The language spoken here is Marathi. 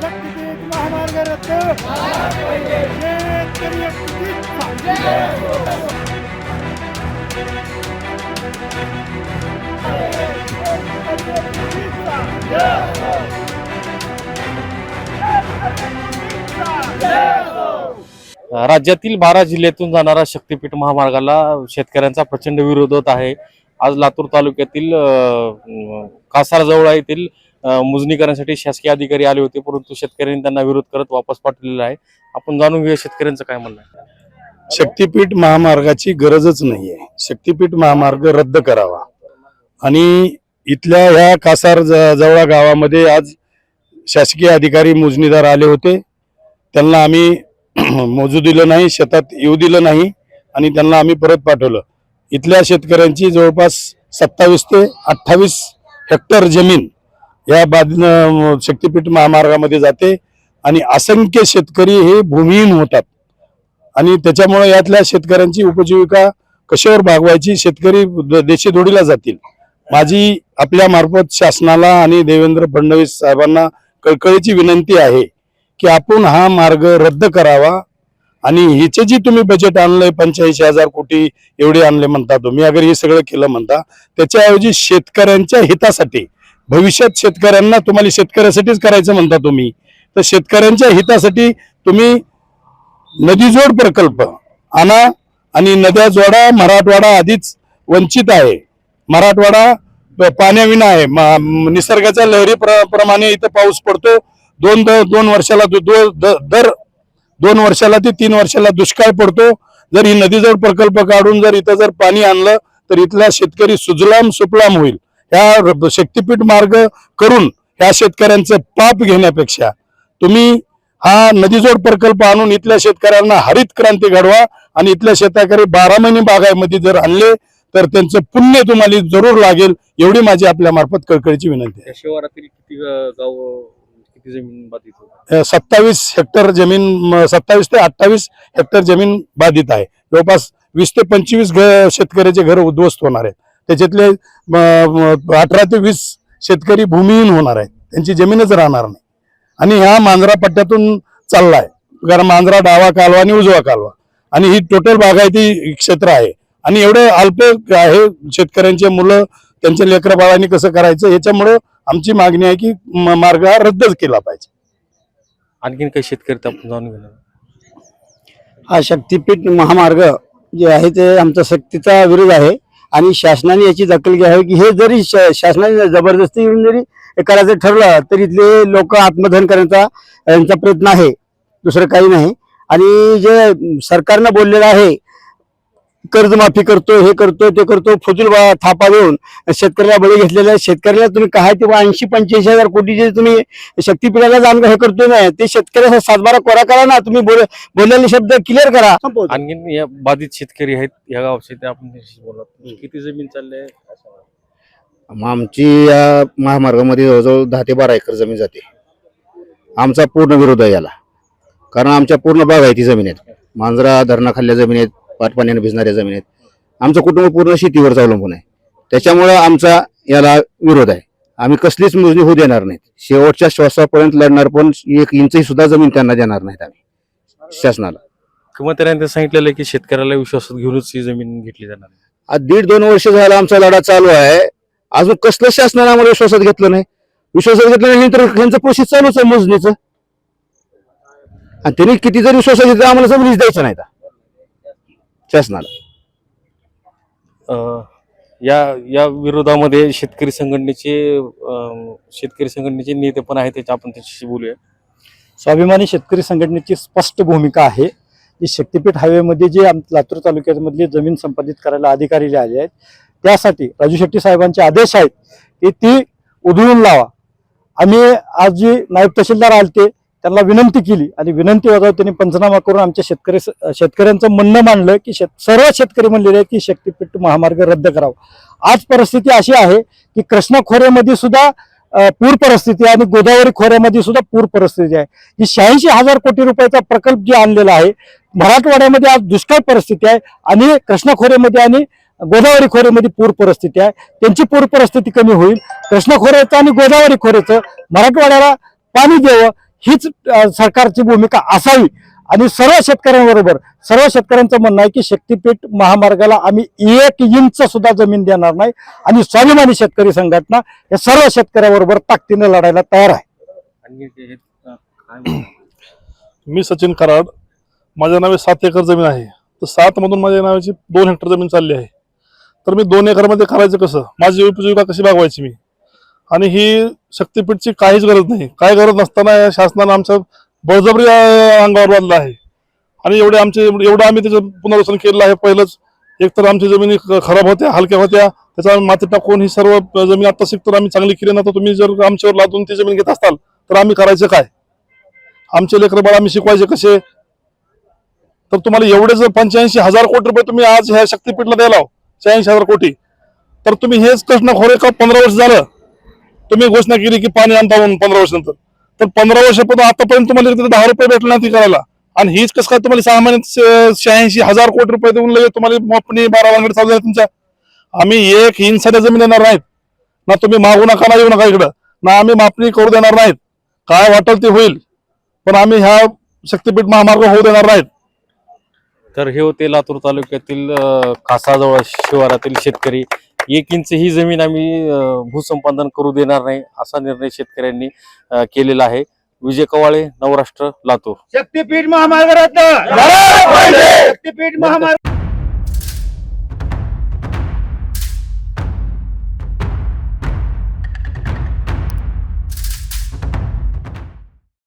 शक्तीपीठ महामार्ग रद्द शेतकरी एकजुटीचा. राज्यातील बारा जिल्ह्यातून जाणारा शक्तीपीठ महामार्गाला शेतकऱ्यांचा प्रचंड विरोध होत आहे. आज लातूर तालुक्यातील कासारजवळ येथील अं, मोजणी करण्यासाठी शासकीय अधिकारी आले होते परंतु शेतकऱ्यांनी त्यांना विरोध करत वापस पाठवलेला आहे. आपण जाणून घेऊया शेतकऱ्यांचं काय म्हणणं आहे. शक्तीपीठ महामार्गाची गरजच नाही आहे शक्तीपीठ महामार्ग रद्द करावा. आणि इथल्या ह्या कासार ज- जवळा गावामध्ये आज शासकीय अधिकारी मोजणीदार आले होते. त्यांना आम्ही मोजू दिलं नाही शेतात येऊ दिलं नाही आणि त्यांना आम्ही परत पाठवलं. इथल्या शेतकऱ्यांची जवळपास सत्तावीस ते अठ्ठावीस हेक्टर जमीन या बाद शक्तीपीठ महामार्गामध्ये जाते आणि असंख्य शेतकरी हे भूमिहीन होतात. आणि त्याच्यामुळे यातल्या शेतकऱ्यांची उपजीविका कशावर भागवायची शेतकरी द- देशेधोडीला जातील. माझी आपल्या मार्फत शासनाला आणि देवेंद्र फडणवीस साहेबांना कळकळीची विनंती आहे. की आपण हा मार्ग रद्द करावा आणि हिचे जी तुम्ही बजेट आणलंय पंच्याऐंशी हजार कोटी एवढे आणले म्हणता तुम्ही अगर हे सगळं केलं म्हणता त्याच्याऐवजी शेतकऱ्यांच्या हितासाठी भविष्यात शेतकऱ्यांना तुम्हाला शेतकऱ्यासाठीच करायचं म्हणता तुम्ही तर शेतकऱ्यांच्या हितासाठी तुम्ही नदीजोड प्रकल्प आणा आणि नद्या जोडा मराठवाडा आधीच वंचित आहे. मराठवाडा प- पाण्याविना आहे. निसर्गाच्या लहरी प्र- प्रमाणे इथं पाऊस पडतो दोन दर दोन वर्षाला दो- द- दर दोन वर्षाला ते तीन वर्षाला दुष्काळ पडतो. जर ही नदीजवळ प्रकल्प काढून जर इथं जर पाणी आणलं तर इथला शेतकरी सुजलाम सुपलाम होईल. ह्या शक्तीपीठ मार्ग करून ह्या शेतकऱ्यांचं पाप घेण्यापेक्षा तुम्ही हा नदीजोड प्रकल्प आणून इथल्या शेतकऱ्यांना हरित क्रांती घडवा आणि इथल्या शेतकरी बारा महिने बागायमध्ये जर आणले तर त्यांचं पुण्य तुम्हाला जरूर लागेल एवढी माझी आपल्या मार्फत कळकळीची विनंती त्या किती गाव किती जमीन बाधित सत्तावीस हेक्टर जमीन सत्तावीस ते अठ्ठावीस हेक्टर जमीन बाधित आहे. जवळपास वीस ते पंचवीस घ शेतकऱ्याचे घर उद्ध्वस्त होणार आहेत. त्याच्यातले म, म, अठरा ते वीस शेतकरी भूमिहीन होणार आहेत. त्यांची जमीनच राहणार नाही. आणि ह्या मांजरा पट्ट्यातून चाललाय. कारण मांजरा डावा कालवा आणि उजवा कालवा. आणि ही टोटल बागायती क्षेत्र आहे. आणि एवढे अल्प आहे शेतकऱ्यांचे मुलं त्यांच्या लेकरा बाळांनी कसं करायचं याच्यामुळं आमची मागणी आहे की म- मार्ग हा रद्दच केला पाहिजे. आणखीन काही शेतकरी आपण जाणून घेणार. हा शक्तीपीठ महामार्ग जे आहे ते आमचा सक्तीचा विरोध आहे आणि शासनाने याची दखल घ्यावी की हे जरी श- शासनाने जबरदस्ती येऊन जरी हे करायचं ठरलं तर इथले लोक आत्मधन करण्याचा यांचा प्रयत्न आहे. दुसरं काही नाही. आणि जे सरकारनं बोललेलं आहे कर्जमाफी करतो हे करतो ते करतो फुजूल बा- थापा देऊन शेतकऱ्याला बळी घेतलेल्या शेतकऱ्याला तुम्ही काय ते ऐंशी पंच्याऐंशी हजार कोटी जे तुम्ही शक्तीपीठाला जाण हे करतोय ना ते शेतकऱ्याचा सातबारा कोरा करा ना. तुम्ही बोल बोललेले शब्द क्लिअर करा. आणखीन या बाधित शेतकरी आहेत या गावचे ते आपण बोलत किती जमीन चालले मग आमची या महामार्गामध्ये जवळजवळ दहा ते बारा एकर जमीन जाते. आमचा पूर्ण विरोध आहे याला. कारण आमच्या पूर्ण बागायती जमीन आहेत. मांजरा धरणाखाल्ल्या जमीन आहेत. पाटपाण्याने भिजणाऱ्या जमीन आहेत आमचं कुटुंब पूर्ण शेतीवर अवलंबून आहे. त्याच्यामुळं आमचा याला विरोध आहे. आम्ही कसलीच मोजणी होऊ देणार नाहीत. शेवटच्या श्वासापर्यंत लढणार पण एक इंचही सुद्धा जमीन त्यांना देणार नाहीत आम्ही. शासनाला. किंवा त्यांनी सांगितलेलं आहे की शेतकऱ्याला विश्वासात घेऊनच ही जमीन घेतली जाणार. आज दीड दोन वर्ष झाला आमचा लढा चालू आहे. अजून कसलं शासनाने आम्हाला विश्वासात घेतलं नाही? विश्वासात घेतलं नाही तर त्यांचं प्रोसेस चालूच आहे मोजणीचं. आणि त्यांनी किती जरी विश्वासात घेतलं आम्हाला जमिनीच द्यायचं नाही. शासनाला या या विरोधामध्ये शेतकरी संघटनेचे शेतकरी संघटनेचे नेते पण आहेत त्याच्या आपण त्याच्याशी बोलूया. स्वाभिमानी शेतकरी संघटनेची स्पष्ट भूमिका आहे. की शक्तीपीठ हायवेमध्ये जे आम लातूर तालुक्यामधली जमीन संपादित करायला अधिकारी आले आहेत त्यासाठी राजू शेट्टी साहेबांचे आदेश आहेत की ती उधळून लावा. आम्ही आज जी नायब तहसीलदार आलते त्यांना विनंती केली आणि विनंती वजावत त्यांनी पंचनामा करून आमच्या शेतकरी शेतकऱ्यांचं म्हणणं मांडलं की शेत सर्व शेतकरी म्हणलेले आहेत की शक्तीपीठ महामार्ग रद्द करावा. आज परिस्थिती अशी आहे की कृष्णा खोऱ्यामध्ये सुद्धा पूर परिस्थिती आहे आणि गोदावरी खोऱ्यामध्ये सुद्धा पूर परिस्थिती आहे. ही शहाऐंशी हजार कोटी रुपयाचा प्रकल्प जे आणलेला आहे मराठवाड्यामध्ये आज दुष्काळ परिस्थिती आहे आणि कृष्णा खोऱ्यामध्ये आणि गोदावरी खोऱ्यामध्ये पूर परिस्थिती आहे. त्यांची पूर परिस्थिती कमी होईल. कृष्णा खोऱ्याचं आणि गोदावरी खोऱ्याचं मराठवाड्याला पाणी द्यावं हीच सरकारची भूमिका असावी. आणि सर्व शेतकऱ्यांबरोबर सर्व शेतकऱ्यांचं म्हणणं आहे की शक्तीपीठ महामार्गाला आम्ही एक इंच सुद्धा जमीन देणार नाही. आणि स्वाभिमानी शेतकरी संघटना या सर्व शेतकऱ्याबरोबर ताकदीने लढायला तयार आहे? मी सचिन कराड. माझ्या नावे सात एकर जमीन आहे. तर सात मधून माझ्या नावाची दोन हेक्टर जमीन चालली आहे. तर मी दोन एकरमध्ये करायचं कसं? माझी उपजीविका कशी भागवायची मी? आणि ही शक्तीपीठची काहीच गरज नाही. काय गरज नसताना या शासनानं आमच्या बळजबरी अंगावर बांधलं आहे. आणि एवढे आमचे एवढं आम्ही त्याचं पुनर्वसन केलेलं आहे. पहिलंच एकतर आमची जमिनी ख- खराब होत्या हलक्या होत्या. त्याचा माती टाकून ही सर्व जमीन आता शिकतो आम्ही चांगली केली ना तर तुम्ही जर आमच्यावर लादून ती जमीन घेत असाल तर आम्ही करायचं काय? आमचे लेकर बाळ आम्ही शिकवायचे कसे? तर तुम्हाला एवढे जर पंच्याऐंशी हजार कोटी रुपये तुम्ही आज ह्या शक्तीपीठला द्यायला शहाऐंशी हजार कोटी. तर तुम्ही हेच कृष्ण खोरे का पंधरा वर्ष झालं? तुम्ही घोषणा केली की पाणी आणता म्हणून पंधरा वर्षानंतर. तर पंधरा वर्षापर्यंत आतापर्यंत तुम्हाला तिथे दहा रुपये भेटले नाही ती करायला. आणि हीच कसं काय तुम्हाला सहा महिन्यात शहाऐंशी हजार कोटी रुपये देऊन लगेच तुम्हाला मापणी बारा वांगड चालू आहे तुमच्या. आम्ही एक इंचाच्या जमीन देणार नाहीत. ना तुम्ही मागू नका ना येऊ नका इकडं. ना आम्ही मापणी करू देणार नाहीत. काय वाटेल ते होईल. पण आम्ही ह्या शक्तीपीठ महामार्ग होऊ देणार नाहीत. तर हे होते लातूर तालुक्यातील अं, कासाजवळ शिवारातील शेतकरी एक इंच ही जमीन आम्ही भूसंपादन करू देणार नाही असा निर्णय शेतकऱ्यांनी केलेला आहे. विजय कवाळे नवराष्ट्र लातूर. शक्तीपीठ महामार्ग शक्तीपीठ महामार्ग